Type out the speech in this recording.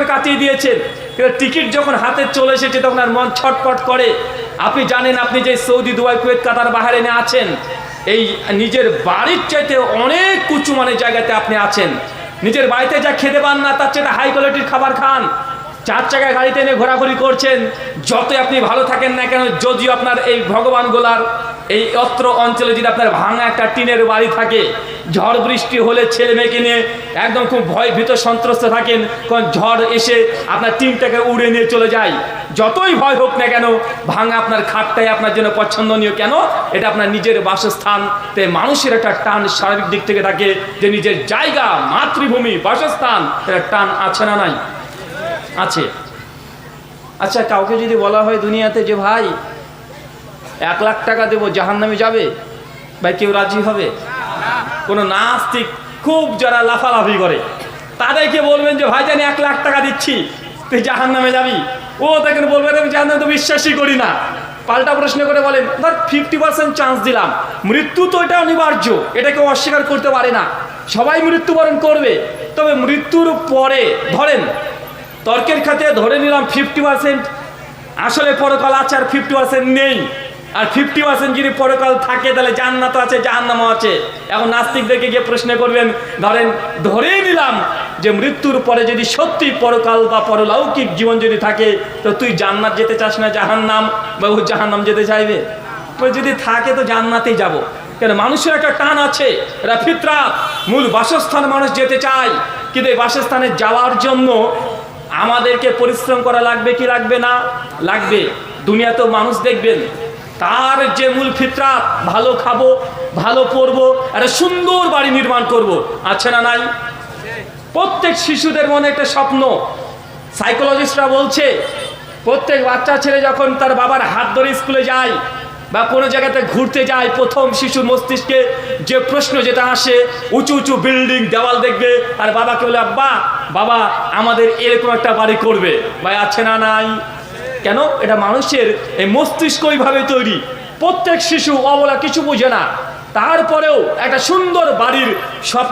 বছর কাটিয়ে দিয়েছেন। কিন্তু টিকিট যখন হাতে চলে এসেছে, তখন আর মন ছটপট করে। আপনি জানেন আপনি যে সৌদি, দুবাই, কুয়েত, কাতার বাহারেনে আছেন, এই নিজের বাড়ির চাইতে অনেক উঁচু মানের জায়গাতে আপনি আছেন। নিজের বাড়িতে যা খেতে পান না, তার চেয়ে হাই কোয়ালিটির খাবার খান। চার চাকায় গাড়িতে এনে ঘোরাঘুরি করছেন। যতই আপনি ভালো থাকেন না কেন, যদিও আপনার এই ভগবান গোলার এই অত্র অঞ্চলে যদি আপনার ভাঙা একটা টিনের বাড়ি থাকে, ঝড় বৃষ্টি হলে ছেলে মেয়েকে নিয়ে একদম খুব ভয় ভীত সন্ত্রস্ত থাকেন, কারণ ঝড় এসে আপনার টিনটাকে উড়ে নিয়ে চলে যায়। যতই ভয় হোক না কেন, ভাঙা আপনার খাটটাই আপনার জন্য পছন্দনীয়। কেন? এটা আপনার নিজের বাসস্থান তে মানুষের একটা টান সার্বিক দিক থেকে থাকে, যে নিজের জায়গা, মাতৃভূমি, বাসস্থান এটা টান আছে না নাই? আছে। আচ্ছা কাউকে যদি বলা হয় দুনিয়াতে যে, ভাই এক লাখ টাকা দেবো জাহান নামে যাবে? ভাই, কেউ রাজি হবে? কোনো নাস্তিক খুব যারা লাফালাফি করে, তাদেরকে বলবেন যে, ভাই, জানি এক লাখ টাকা দিচ্ছি, তুই জাহান নামে যাবি। ও তাকে বলবেন, আমি জাহান তো বিশ্বাসই করি না। পাল্টা প্রশ্ন করে বলেন, ধর ফিফটি পার্সেন্ট চান্স দিলাম। মৃত্যু তো এটা অনিবার্য এটা কেউ অস্বীকার করতে পারে না। সবাই মৃত্যুবরণ করবে। তবে মৃত্যুর পরে, ধরেন, তর্কের খাতে ধরে নিলাম ফিফটি পার্সেন্ট আসলে পরকাল আছে আর ফিফটি পার্সেন্ট নেই। আর ফিফটি পার্সেন্ট যদি পরকাল থাকে, তাহলে জান্নাত আছে, জাহান্নামও আছে। এখন নাস্তিকদেরকে গিয়ে প্রশ্ন করবেন, ধরেন, ধরেই নিলাম যে মৃত্যুর পরে যদি সত্যি পরকাল বা পরলৌকিক জীবন যদি থাকে, তো তুই জান্নাত যেতে চাস না, জাহান্নাম? বা ও জাহান্নাম যেতে চাইবে? যদি থাকে, তো জান্নাতেই যাব। কেন, মানুষের একটা টান আছে, এরা ফিতরাত। মূল বাসস্থান মানুষ যেতে চায়, কিন্তু এই বাসস্থানে যাওয়ার জন্য আমাদেরকে পরিশ্রম করা লাগবে কি লাগবে না? লাগবে। দুনিয়াতেও মানুষ দেখবেন তার যে মূল ফিতরাত, ভালো খাব, ভালো পরবো, একটা সুন্দর বাড়ি নির্মাণ করব, আছে না নাই? প্রত্যেক শিশুদের মনে একটা স্বপ্ন। সাইকোলজিস্টরা বলছে, প্রত্যেক বাচ্চা ছেলে যখন তার বাবার হাত ধরে স্কুলে যায় বা কোনো জায়গাতে ঘুরতে যায়, প্রথম শিশুর মস্তিষ্কে যে প্রশ্ন যেটা আসে, উঁচু উঁচু বিল্ডিং, দেওয়াল দেখবে, আর বাবাকে বলে, আব্বা, বাবা, আমাদের এরকম একটা বাড়ি করবে। ভাই, আছে না নাই? কেন? এটা মানুষের এই মস্তিষ্ক ওইভাবে তৈরি। প্রত্যেক শিশু, অবলা, কিছু বোঝে না। তারপরেও একটা সুন্দর বাড়ির সব